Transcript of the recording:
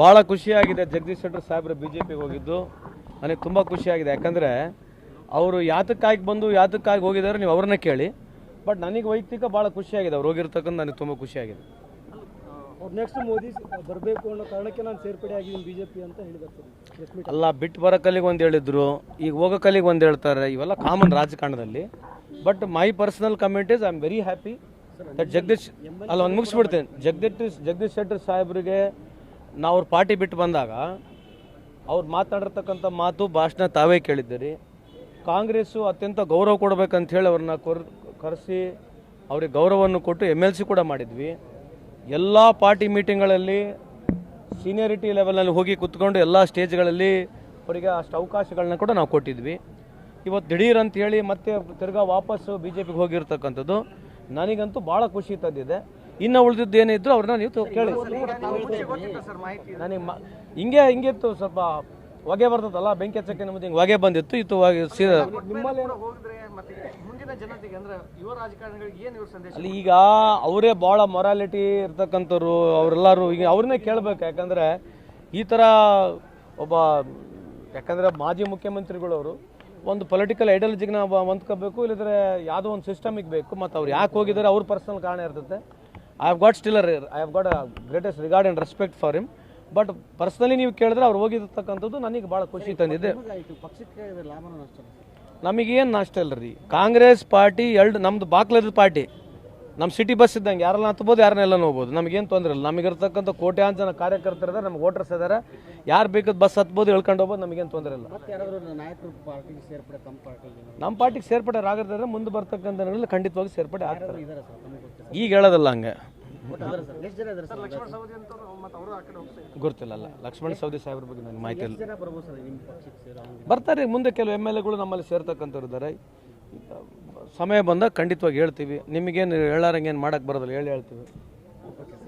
ಭಾಳ ಖುಷಿಯಾಗಿದೆ ಜಗದೀಶ್ ಶೆಟ್ಟರ್ ಸಾಹೇಬ್ರು ಬಿ ಜೆ ಪಿಗೆ ಹೋಗಿದ್ದು. ನನಗೆ ತುಂಬ ಖುಷಿಯಾಗಿದೆ. ಯಾಕಂದರೆ ಅವರು ಯಾತಕ್ಕಾಗಿ ಬಂದು ಯಾತಕ್ಕಾಗಿ ಹೋಗಿದ್ದಾರೆ ನೀವು ಅವ್ರನ್ನ ಕೇಳಿ. ಬಟ್ ನನಗೆ ವೈಯಕ್ತಿಕ ಭಾಳ ಖುಷಿಯಾಗಿದೆ. ಅವ್ರು ಹೋಗಿರ್ತಕ್ಕಂಥ ನನಗೆ ತುಂಬ ಖುಷಿಯಾಗಿದೆ. ನೆಕ್ಸ್ಟ್ ಮೋದಿ ಬರಬೇಕು ಅನ್ನೋ ಕಾರಣಕ್ಕೆ ನಾನು ಸೇರ್ಪಡೆ ಆಗಿದ್ದೀನಿ ಬಿ ಜೆ ಪಿ ಅಂತ ಹೇಳಿದ್ರು ಅಲ್ಲ ಬಿಟ್ಟು ಬರೋ ಕಲಿಗೆ ಒಂದು ಹೇಳಿದ್ರು ಈಗ ಹೋಗೋ ಕಲಿಗೆ ಒಂದು ಹೇಳ್ತಾರೆ ಇವೆಲ್ಲ ಕಾಮನ್ ರಾಜಕಾರಣದಲ್ಲಿ. But my personal comment is I am very happy that Jagadish ಅಲ್ಲ ಒಂದು ಮುಗಿಸ್ಬಿಡ್ತೇನೆ. ಜಗದೀಶ್ ಜಗದೀಶ್ ಶೆಟ್ಟರ್ ಸಾಹೇಬ್ರಿಗೆ ನಾವು ಅವ್ರ ಪಾರ್ಟಿ ಬಿಟ್ಟು ಬಂದಾಗ ಅವ್ರು ಮಾತಾಡಿರ್ತಕ್ಕಂಥ ಮಾತು ಭಾಷಣ ತಾವೇ ಕೇಳಿದ್ದೀರಿ. ಕಾಂಗ್ರೆಸ್ಸು ಅತ್ಯಂತ ಗೌರವ ಕೊಡಬೇಕಂತ ಹೇಳಿ ಅವ್ರನ್ನ ಕೊರ್ ಕರೆಸಿ ಅವ್ರಿಗೆ ಗೌರವವನ್ನು ಕೊಟ್ಟು ಎಂ ಎಲ್ ಸಿ ಕೂಡ ಮಾಡಿದ್ವಿ. ಎಲ್ಲ ಪಾರ್ಟಿ ಮೀಟಿಂಗ್ಗಳಲ್ಲಿ ಸೀನಿಯರಿಟಿ ಲೆವೆಲಲ್ಲಿ ಹೋಗಿ ಕುತ್ಕೊಂಡು ಎಲ್ಲ ಸ್ಟೇಜ್ಗಳಲ್ಲಿ ಅವರಿಗೆ ಅಷ್ಟು ಅವಕಾಶಗಳನ್ನ ಕೂಡ ನಾವು ಕೊಟ್ಟಿದ್ವಿ. ಇವತ್ತು ದಿಢೀರ್ ಅಂತ ಹೇಳಿ ಮತ್ತೆ ತಿರ್ಗಾ ವಾಪಸ್ಸು ಬಿ ಜೆ ಪಿಗೆ ಹೋಗಿರ್ತಕ್ಕಂಥದ್ದು ನನಗಂತೂ ಭಾಳ ಖುಷಿ ತಂದಿದೆ. ಇನ್ನು ಉಳಿದಿದ್ದು ಏನಿದ್ರು ಅವ್ರನ್ನ ನೀವು ಕೇಳಿ. ನನಗೆ ಮ ಹಿಂಗೆ ಹಿಂಗಿತ್ತು ಸ್ವಲ್ಪ ಹೊಗೆ ಬರ್ತದಲ್ಲ ಬೆಂಕಿ ಹಚ್ಚಕ್ಕೆ ನಿಮ್ಮದು ಹಿಂಗೆ ಹೊಗೆ ಬಂದಿತ್ತು ಇತ್ತು ಹೊಗೆ ಸೀದಾ ನಿಮ್ಮಲ್ಲಿ ಹೋಗಿದ್ರೆ ಮತ್ತೆ ಮುಂದಿನ ಜನತೆಗೆ ಅಂದ್ರೆ ಯುವ ರಾಜಕಾರಣಿಗಳಿಗೆ ಏನು ಇವ್ರ ಸಂದೇಶ? ಅಲ್ಲಿ ಈಗ ಅವರೇ ಭಾಳ ಮೊರಾಲಿಟಿ ಇರ್ತಕ್ಕಂಥವ್ರು ಅವರೆಲ್ಲರೂ ಈಗ ಅವ್ರನ್ನೇ ಕೇಳಬೇಕು. ಯಾಕಂದರೆ ಈ ಥರ ಒಬ್ಬ ಯಾಕಂದ್ರೆ ಮಾಜಿ ಮುಖ್ಯಮಂತ್ರಿಗಳವರು ಒಂದು ಪೊಲಿಟಿಕಲ್ ಐಡಿಯಾಲಜಿಗೆ ನಾವು ಹೊಂದ್ಕೋಬೇಕು ಇಲ್ಲದ್ರೆ ಯಾವುದೋ ಒಂದು ಸಿಸ್ಟಮಿಗೆ ಬೇಕು. ಮತ್ತು ಅವ್ರು ಯಾಕೆ ಹೋಗಿದ್ದಾರೆ ಅವ್ರ ಪರ್ಸನಲ್ ಕಾರಣ ಇರ್ತದೆ I have got still I have got greatest regard and respect for him but personally ನೀವು ಕೇಳಿದ್ರೆ ಅವ್ರು ಹೋಗಿರ್ತಕ್ಕಂಥದ್ದು ನನಗೆ ಭಾಳ ಖುಷಿ ತಂದಿದೆ. ನಮಗೇನು ನಷ್ಟ ಇಲ್ಲ ರೀ. ಕಾಂಗ್ರೆಸ್ ಪಾರ್ಟಿ ಎರಡು ನಮ್ದು ಬಾಕ್ಲದ ಪಾರ್ಟಿ. ನಮ್ಮ ಸಿಟಿ ಬಸ್ ಇದ್ದಂಗೆ ಯಾರೆಲ್ಲ ಹತ್ಬೋದು ಯಾರನ್ನೆಲ್ಲ ಹೋಗ್ಬೋದು. ನಮಗೇನು ತೊಂದರೆ ಇಲ್ಲ. ನಮಗಿರ್ತಕ್ಕಂಥ ಕೋಟ್ಯಾಂತರ ಜನ ಕಾರ್ಯಕರ್ತರು ನಮ್ಗೆ ವೋಟರ್ಸ್ ಇದ್ದಾರೆ ಯಾರು ಬೇಕಾದ ಬಸ್ ಹತ್ಬೋದು ಹೇಳ್ಕೊಂಡು ಹೋಗ್ಬೋದು ನಮಗೇನು ತೊಂದರೆ ಇಲ್ಲ. ನಮ್ಮ ಪಾರ್ಟಿಗೆ ಸೇರ್ಪಡೆ ಆಗಿರ್ತಾರೆ ಮುಂದೆ ಬರ್ತಕ್ಕಂಥ ಖಂಡಿತವಾಗಿ ಸೇರ್ಪಡೆ ಆಗ್ತಾರೆ. ಈಗ ಹೇಳೋದಲ್ಲ ಹಂಗೆ. ಸರ್ ಎಷ್ಟು ಜನ ಇದ್ದಾರೆ ಸರ್ ಲಕ್ಷ್ಮಣ ಸವದಿ ಅಂತ ಅವರು ಆ ಕಡೆ ಗೊತ್ತಿಲ್ಲ ಅಲ್ಲ. ಲಕ್ಷ್ಮಣ ಸೌದಿ ಸಾಹೇಬ್ರ ಬಗ್ಗೆ ನನಗೆ ಮಾಹಿತಿ ಇಲ್ಲ. ಜನ ಬರ್ಬೋದು ಸರ್ ನಿಮ್ಮ ಪಕ್ಷಕ್ಕೆ ಸೇರೋ ಬರ್ತಾರೆ ಮುಂದೆ ಕೆಲವು ಎಂ ಎಲ್ ಎಗಳು ನಮ್ಮಲ್ಲಿ ಸೇರ್ತಕ್ಕಂಥವ್ರು ಇದ್ದಾರೆ. ಸಮಯ ಬಂದಾಗ ಖಂಡಿತವಾಗಿ ಹೇಳ್ತೀವಿ. ನಿಮಗೇನು ಹೇಳಾರಂಗೇನು ಮಾಡಕ್ಕೆ ಬರೋದಿಲ್ಲ ಹೇಳಿ ಹೇಳ್ತೀವಿ.